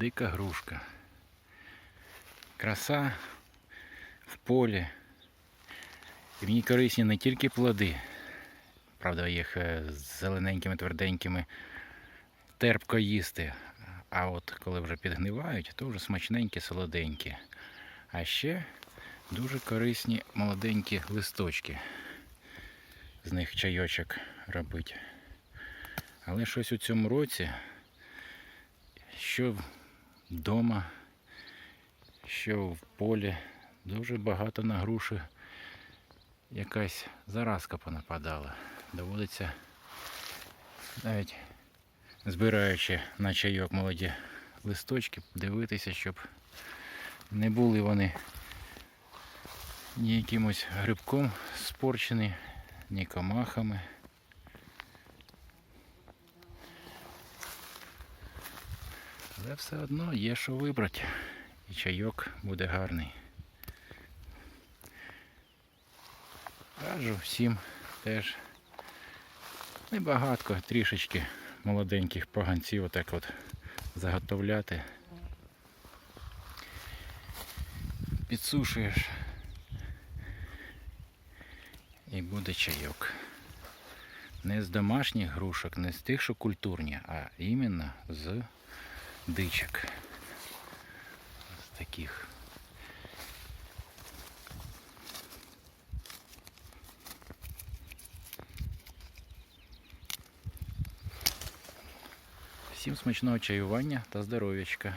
дика грушка. Краса в полі. І ній корисні не тільки плоди, правда, їх е, з зелененькими, тверденькими терпко їсти. А от коли вже підгнивають, то вже смачненькі, солоденькі. А ще дуже корисні молоденькі листочки. З них чайочок робить. Але щось у цьому році, що вдома, що в полі, дуже багато на груші якась заразка понападала. Доводиться навіть збираючи на чайок молоді листочки, дивитися, щоб не були вони ні якимось грибком спорчені, ні комахами. Але все одно є що вибрати. І чайок буде гарний. Раджу всім теж небагатко, трішечки молоденьких поганців отак от заготовляти. Підсушуєш і буде чайок. Не з домашніх грушок, не з тих, що культурні, а іменно з дичок. З таких. Всім смачного чаювання та здоров'ячка.